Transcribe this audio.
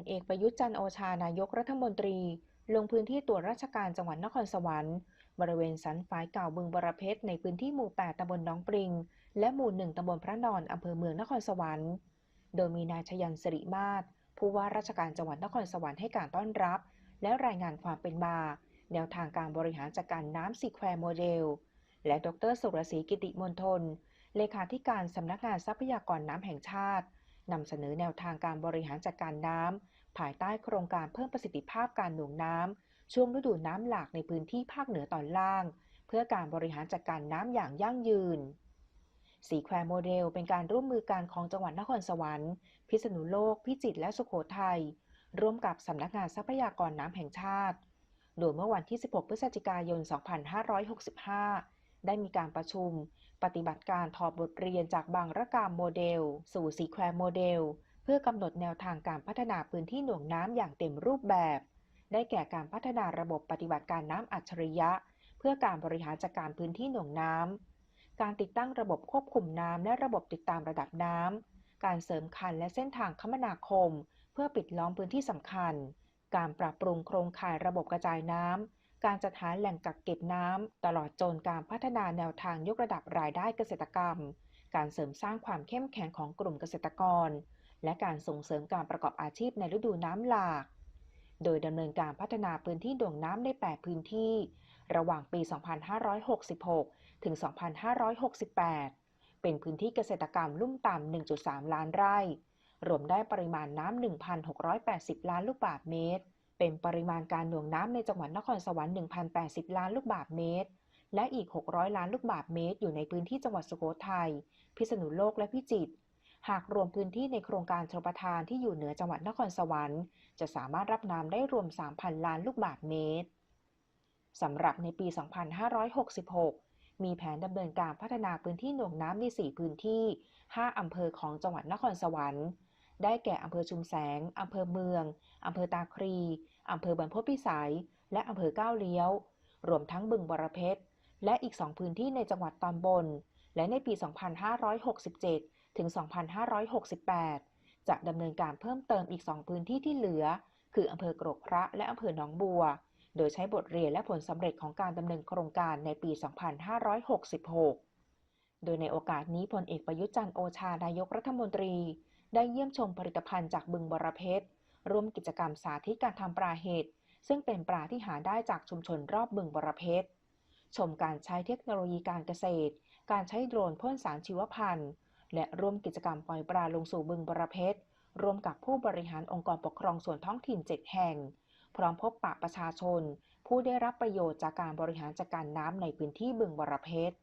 ลเอกประยุทธ์จันโอชานายกรัฐมนตรี ลงพื้นที่ตรวจราชการจังหวัดนครสวรรค์ บริเวณสันฝายเก่าบึงบรเพชรในพื้นที่หมู่ 8ตำบลน้องปริง และหมู่ 1ตำบลพระนอนอำเภอเมืองนครสวรรค์ โดยมีนายชยันสิริมาศผู้ว่าราชการจังหวัดนครสวรรค์ให้การต้อนรับ และรายงานความเป็นมา แนวทางการบริหารจัดการน้ำสีแควโมเดล และดรสุรศรีกิติมนทนเลขาธิการสำนักงานทรัพยากรน้ำแห่งชาตินำเสนอแนวทางการบริหารจัดการน้ำ ภายใต้โครงการเพิ่มประสิทธิภาพการหน่วงน้ำช่วงฤดูน้ำหลากในพื้นที่ภาคเหนือตอนล่าง เพื่อการบริหารจัดการน้ำอย่างยั่งยืนสีแควโมเดลเป็นการร่วมมือกันของจังหวัดนครสวรรค์ พิษณุโลก พิจิตรและสุโขทัยร่วมกับสำนักงานทรัพยากรน้ำแห่งชาติ โดยเมื่อวันที่ 16 พฤศจิกายน 2565 ได้มีการประชุม ปฏิบัติการถอดบทเรียนจากบางระกามโมเดล สู่สีแควโมเดล พื่อกำหนดแนวทางการพัฒนาพื้นที่หน่วงน้ำอย่างเต็มรูปแบบ ได้แก่การพัฒนาระบบปฏิบัติการน้ำอัจฉริยะ เพื่อการบริหารจัดการพื้นที่หน่วงน้ำ การติดตั้งระบบควบคุมน้ำและระบบติดตามระดับน้ำ การเสริมคันและเส้นทางคมนาคม เพื่อปิดล้อมพื้นที่สำคัญ การปรับปรุงโครงข่ายระบบกระจายน้ำ การจัดหาแหล่งกักเก็บน้ำ ตลอดจนการพัฒนาแนวทางยกระดับรายได้เกษตรกรรม การเสริมสร้างความเข้มแข็งของกลุ่มเกษตรกร และการส่งเสริมการประกอบอาชีพในฤดูน้ำหลาก โดยดำเนินการพัฒนาพื้นที่ดวงน้ำใน 8 พื้นที่ ระหว่างปี 2566 ถึง 2568 เป็นพื้นที่เกษตรกรรมลุ่มต่ำ 1.3 ล้านไร่ รวมได้ปริมาณน้ำ 1,680 ล้านลูกบาศก์เมตร เป็นปริมาณการหน่วงน้ำในจังหวัดนครสวรรค์ 1,080 ล้านลูกบาศก์เมตร และอีก 600 ล้านลูกบาศก์เมตร อยู่ในพื้นที่จังหวัดสุโขทัย พิษณุโลกและพิจิตร หากรวมพื้นที่ในโครงการชลประทานที่อยู่เหนือจังหวัดนครสวรรค์ จะสามารถรับน้ำได้รวม 3,000 ล้านลูกบาศก์เมตร สำหรับในปี 2566 มีแผนดำเนินการพัฒนาพื้นที่หน่วงน้ำใน 4 พื้นที่ 5 อำเภอของจังหวัดนครสวรรค์ ได้แก่อำเภอชุมแสง อำเภอเมือง อำเภอตาครี อำเภอบรรพตพิสัย และอำเภอก้าวเลี้ยว รวมทั้งบึงบรเพชร และอีก 2 พื้นที่ในจังหวัดตอนบน และในปี 2567 ถึง 2568 จะดำเนินการเพิ่มเติมอีก 2 พื้นที่ที่เหลือ คืออำเภอกรกพระและอำเภอหนองบัว โดยใช้บทเรียนและผลสำเร็จของการดำเนินโครงการในปี 2566 โดยในโอกาสนี้พลเอกประยุทธ์จันทร์โอชานายกรัฐมนตรี ได้เยี่ยมชมผลิตภัณฑ์จากบึงบรเพชรร่วมกิจกรรมสาธิตการทำปลาเห็ดซึ่งเป็นปลาที่หาได้จากชุมชนรอบบึงบรเพชรชมการใช้เทคโนโลยีการเกษตร การใช้โดรนพ่นสารชีวพันธุ์ และร่วมกิจกรรมปล่อยปลาลงสู่บึงบรเพชรร่วมกับผู้บริหารองค์กรปกครองส่วนท้องถิ่น 7 แห่ง พร้อมพบปะประชาชน ผู้ได้รับประโยชน์จากการบริหารจัดการน้ำในพื้นที่บึงบรเพชร